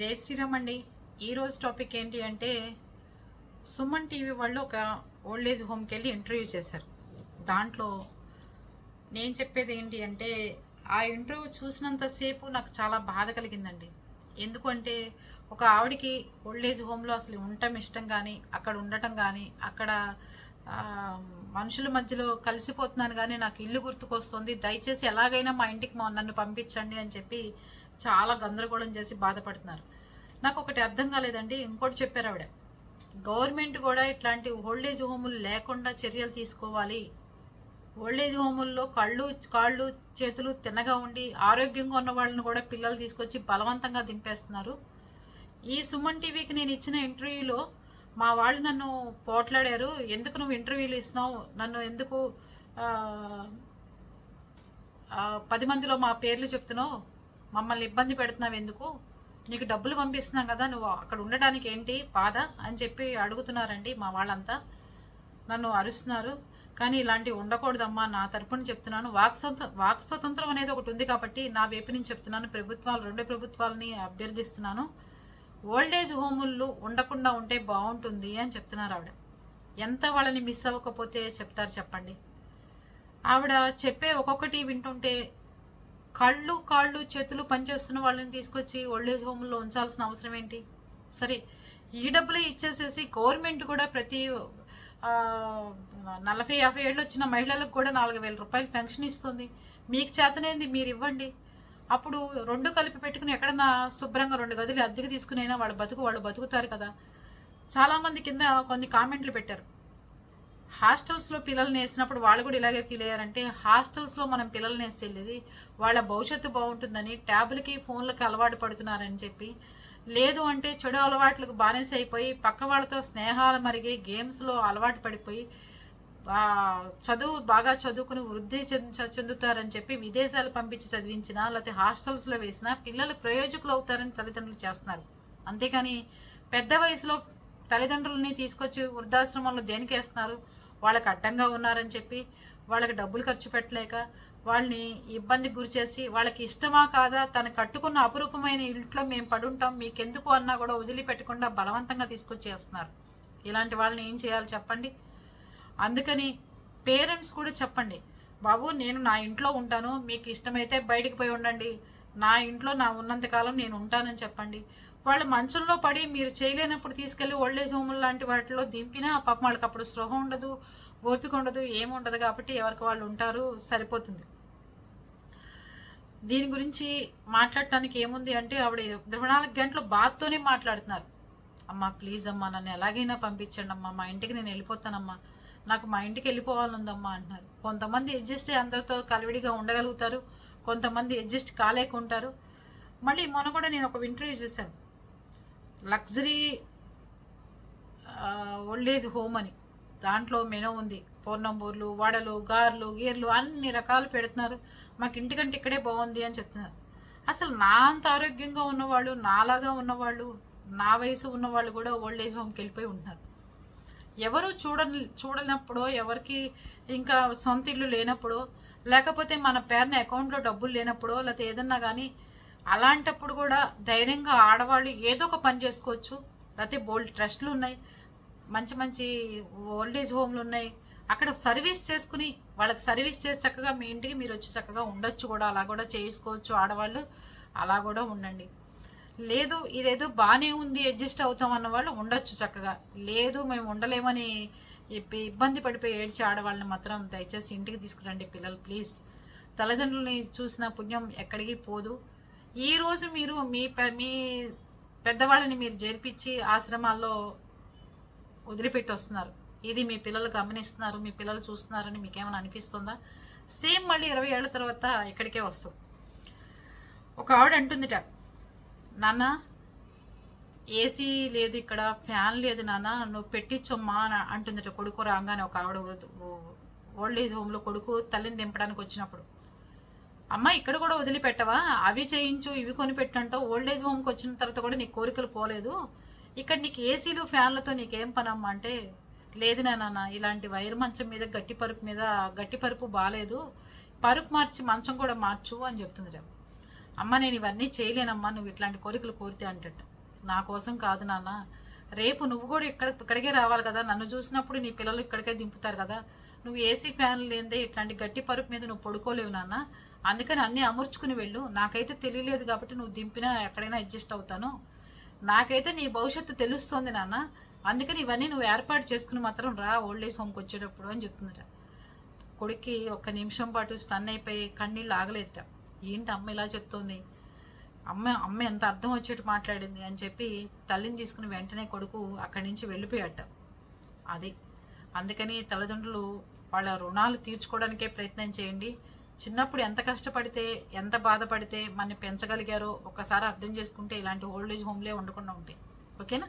జై శ్రీరామ్ అండి. ఈరోజు టాపిక్ ఏంటి అంటే సుమన్ టీవీ వాళ్ళు ఒక ఓల్డ్ ఏజ్ హోమ్కి వెళ్ళి ఇంటర్వ్యూ చేశారు. దాంట్లో నేను చెప్పేది ఏంటి అంటే ఆ ఇంటర్వ్యూ చూసినంతసేపు నాకు చాలా బాధ కలిగిందండి. ఎందుకంటే ఒక ఆవిడికి ఓల్డ్ ఏజ్ హోమ్లో అసలు ఉండటం ఇష్టం కానీ అక్కడ ఉండటం కానీ అక్కడ మనుషుల మధ్యలో కలిసిపోతున్నాను కానీ నాకు ఇల్లు గుర్తుకొస్తుంది. దయచేసి ఎలాగైనా మా ఇంటికి మా నన్ను పంపించండి అని చెప్పి చాలా గందరగోళం చేసి బాధపడుతున్నారు. నాకు ఒకటి అర్థం కాలేదండి. ఇంకోటి చెప్పారు ఆవిడ. గవర్నమెంట్ కూడా ఇట్లాంటి ఓల్డేజ్ హోములు లేకుండా చర్యలు తీసుకోవాలి. ఓల్డేజ్ హోముల్లో కళ్ళు కాళ్ళు చేతులు తిన్నగా ఉండి ఆరోగ్యంగా ఉన్న వాళ్ళని కూడా పిల్లలు తీసుకొచ్చి బలవంతంగా దింపేస్తున్నారు. ఈ సుమన్ టీవీకి నేను ఇచ్చిన ఇంటర్వ్యూలో మా వాళ్ళు నన్ను పోట్లాడారు. ఎందుకు నువ్వు ఇంటర్వ్యూలు ఇస్తున్నావు? నన్ను ఎందుకు పది మందిలో మా పేర్లు చెప్తున్నావు? మమ్మల్ని ఇబ్బంది పెడుతున్నావు ఎందుకు? నీకు డబ్బులు పంపిస్తున్నాం కదా నువ్వు అక్కడ ఉండడానికి ఏంటి? బాధ అని చెప్పి అడుగుతున్నారండి మా వాళ్ళంతా. నన్ను అరుస్తున్నారు. కానీ ఇలాంటివి ఉండకూడదమ్మా నా తరపున చెప్తున్నాను. వాక్ వాక్ స్వతంత్రం అనేది ఒకటి ఉంది కాబట్టి నా వైపు నుంచి చెప్తున్నాను. ప్రభుత్వాలు రెండు ప్రభుత్వాలని అభ్యర్థిస్తున్నాను. ఓల్డేజ్ హోములు ఉండకుండా ఉంటే బాగుంటుంది అని చెప్తున్నారు ఆవిడ. ఎంత వాళ్ళని మిస్ అవ్వకపోతే చెప్తారు చెప్పండి. ఆవిడ చెప్పే ఒక్కొక్కటి వింటుంటే కళ్ళు కాళ్ళు చేతులు పనిచేస్తున్న వాళ్ళని తీసుకొచ్చి ఓల్డేజ్ హోమ్లో ఉంచాల్సిన అవసరం ఏంటి? సరే ఈ డబ్బులే ఇచ్చేసేసి గవర్నమెంట్ కూడా ప్రతి నలభై యాభై ఏళ్ళు వచ్చిన మహిళలకు కూడా నాలుగు వేల రూపాయలు పెన్షన్ ఇస్తుంది. మీకు చేతనేది? మీరు ఇవ్వండి. అప్పుడు రెండు కలిపి పెట్టుకుని ఎక్కడన్నా శుభ్రంగా రెండు గదులు అద్దెకి తీసుకునైనా వాళ్ళ బతుకు వాళ్ళు బతుకుతారు కదా. చాలామంది కింద కొన్ని కామెంట్లు పెట్టారు. హాస్టల్స్లో పిల్లల్ని వేసినప్పుడు వాళ్ళు కూడా ఇలాగే ఫీల్ అయ్యారంటే హాస్టల్స్లో మనం పిల్లల్ని వేసి వెళ్ళేది వాళ్ళ భవిష్యత్తు బాగుంటుందని ట్యాబ్లకి ఫోన్లకి అలవాటు పడుతున్నారని చెప్పి. లేదు అంటే చెడు అలవాట్లకు బానిస అయిపోయి పక్క వాళ్ళతో స్నేహాలు మరిగి గేమ్స్లో అలవాటు పడిపోయి చదువు బాగా చదువుకుని వృద్ధి చెందుతారని చెప్పి విదేశాలు పంపించి చదివించినా లేకపోతే హాస్టల్స్లో వేసినా పిల్లలు ప్రయోజకులు అవుతారని తల్లిదండ్రులు చేస్తున్నారు. అంతేకాని పెద్ద వయసులో తల్లిదండ్రులని తీసుకొచ్చి వృద్ధాశ్రమంలో దేనికి వేస్తున్నారు? వాళ్ళకి అడ్డంగా ఉన్నారని చెప్పి వాళ్ళకి డబ్బులు ఖర్చు పెట్టలేక వాళ్ళని ఇబ్బందికి గురి చేసి వాళ్ళకి ఇష్టమా కాదా తను కట్టుకున్న అపురూపమైన ఇంట్లో మేము పడుంటాం మీకెందుకు అన్నా కూడా వదిలిపెట్టకుండా బలవంతంగా తీసుకొచ్చేస్తున్నారు. ఇలాంటి వాళ్ళని ఏం చేయాలి చెప్పండి? అందుకని పేరెంట్స్ కూడా చెప్పండి. బాబు నేను నా ఇంట్లో ఉంటాను మీకు ఇష్టమైతే బయటికి పోయి ఉండండి నా ఇంట్లో నా ఉన్నంతకాలం నేను ఉంటానని చెప్పండి. వాళ్ళు మంచంలో పడి మీరు చేయలేనప్పుడు తీసుకెళ్ళి ఓల్డేజ్ హోమ్ లాంటి వాటిలో దింపినా పాపం వాళ్ళకి అప్పుడు స్పృహ ఉండదు ఓపిక ఉండదు ఏముండదు కాబట్టి ఎవరికి వాళ్ళు ఉంటారు సరిపోతుంది. దీని గురించి మాట్లాడటానికి ఏముంది అంటే ఆవిడ ఇరవై నాలుగు గంటలు బాత్తోనే మాట్లాడుతున్నారు. అమ్మా ప్లీజ్ అమ్మా నన్ను ఎలాగైనా పంపించండి అమ్మా మా ఇంటికి నేను వెళ్ళిపోతానమ్మా నాకు మా ఇంటికి వెళ్ళిపోవాలందమ్మా అంటున్నారు. కొంతమంది అడ్జస్ట్ అయ్యి అందరితో కలివిడిగా ఉండగలుగుతారు కొంతమంది అడ్జస్ట్ కాలేకుంటారు మళ్ళీ మొన్న కూడా నేను ఒక ఇంటర్వ్యూ చూశాను. లగ్జరీ ఓల్డ్ ఏజ్ హోమ్ అని. దాంట్లో మెనూ ఉంది. పూర్ణంబూర్లు వడలు గారెలు గీర్లు అన్ని రకాలు పెడుతున్నారు. మాకు ఇంటికంటే ఇక్కడే బాగుంది అని చెప్తున్నారు. అసలు నా అంత ఆరోగ్యంగా ఉన్నవాళ్ళు నాలాగా ఉన్నవాళ్ళు నా వయసు ఉన్నవాళ్ళు కూడా ఓల్డ్ ఏజ్ హోమ్కి వెళ్ళిపోయి ఉంటున్నారు. ఎవరు చూడ చూడనప్పుడో ఎవరికి ఇంకా సొంత ఇల్లు లేనప్పుడో లేకపోతే మన పేరున అకౌంట్లో డబ్బులు లేనప్పుడో లేకపోతే ఏదన్నా కానీ అలాంటప్పుడు కూడా ధైర్యంగా ఆడవాళ్ళు ఏదో ఒక పని చేసుకోవచ్చు. లేకపోతే బోల్డ్ ట్రస్ట్లు ఉన్నాయి. మంచి మంచి ఓల్డ్ ఏజ్ హోమ్లు ఉన్నాయి. అక్కడ సర్వీస్ చేసుకుని వాళ్ళకి సర్వీస్ చేసి చక్కగా మీ ఇంటికి మీరు వచ్చి చక్కగా ఉండొచ్చు కూడా. అలా కూడా చేసుకోవచ్చు ఆడవాళ్ళు. అలా కూడా ఉండండి. లేదు ఇదేదో బాగానే ఉంది అడ్జస్ట్ అవుతాం అన్న వాళ్ళు ఉండొచ్చు చక్కగా. లేదు మేము ఉండలేమని చెప్పి ఇబ్బంది పడిపోయి ఏడ్చి ఆడవాళ్ళని మాత్రం దయచేసి ఇంటికి తీసుకురండి పిల్లలు ప్లీజ్. తల్లిదండ్రులని చూసిన పుణ్యం ఎక్కడికి పోదు. ఈరోజు మీరు మీ మీ పెద్దవాళ్ళని మీరు చేర్పించి ఆశ్రమాల్లో వదిలిపెట్టి వస్తున్నారు. ఇది మీ పిల్లలు గమనిస్తున్నారు మీ పిల్లలు చూస్తున్నారని మీకేమైనా అనిపిస్తుందా? సేమ్ మళ్ళీ ఇరవై ఏళ్ళ తర్వాత ఇక్కడికే వస్తాం ఒక ఆవిడ అంటుందిట నాన్న ఏసీ లేదు ఇక్కడ ఫ్యాన్ లేదు నాన్న నువ్వు పెట్టించమ్మా అని అంటుందిట కొడుకు రాగానే ఒక ఆవిడ ఓల్డ్ ఏజ్ హోమ్లో కొడుకు తల్లిని దింపడానికి వచ్చినప్పుడు. అమ్మ ఇక్కడ కూడా వదిలిపెట్టవా? అవి చేయించు ఇవి కొనిపెట్టంటావు. ఓల్డ్ ఏజ్ హోమ్కి వచ్చిన తర్వాత కూడా నీ కోరికలు పోలేదు. ఇక్కడ నీకు ఏసీలు ఫ్యాన్లతో నీకేం పనమ్మా అంటే లేదు నాన్న ఇలాంటి వైర్ మంచం మీద గట్టి పరుపు మీద గట్టి పరుపు బాగాలేదు పరుపు మార్చి మంచం కూడా మార్చు అని చెప్తుంది రేపు అమ్మ నేను ఇవన్నీ చేయలేనమ్మా నువ్వు ఇట్లాంటి కోరికలు కోరితే అంటట నా కోసం కాదు నాన్న. రేపు నువ్వు కూడా ఇక్కడ ఇక్కడికే రావాలి కదా. నన్ను చూసినప్పుడు నీ పిల్లలు ఇక్కడికే దింపుతారు కదా. నువ్వు ఏసీ ఫ్యాన్ లేదే ఇట్లాంటి గట్టి పరుపు మీద నువ్వు పడుకోలేవు నాన్న. అందుకని అన్నీ అమర్చుకుని వెళ్ళు. నాకైతే తెలియలేదు కాబట్టి నువ్వు దింపినా ఎక్కడైనా అడ్జస్ట్ అవుతాను. నాకైతే నీ భవిష్యత్తు తెలుస్తోంది నాన్న. అందుకని ఇవన్నీ నువ్వు ఏర్పాటు చేసుకుని మాత్రం రా ఓల్డ్ ఏజ్ హోమ్కి వచ్చేటప్పుడు అని చెప్తుందిట కొడుక్కి ఒక్క నిమిషం పాటు స్టన్ అయిపోయి కన్నీళ్ళు ఆగలేదుట. ఏంటి అమ్మ ఇలా చెప్తోంది? అమ్మ అమ్మ ఎంత అర్థం వచ్చేట్టు మాట్లాడింది అని చెప్పి తల్లిని తీసుకుని వెంటనే కొడుకు అక్కడి నుంచి వెళ్ళిపోయాట. అది. అందుకని తల్లిదండ్రులు వాళ్ళ రుణాలు తీర్చుకోవడానికే ప్రయత్నం చేయండి. చిన్నప్పుడు ఎంత కష్టపడితే ఎంత బాధపడితే మన పెంచగలిగారో ఒకసారి అర్థం చేసుకుంటే ఇలాంటి ఓల్డ్ ఏజ్ హోమ్లే ఉండకుండా ఉంటాయి. ఓకేనా?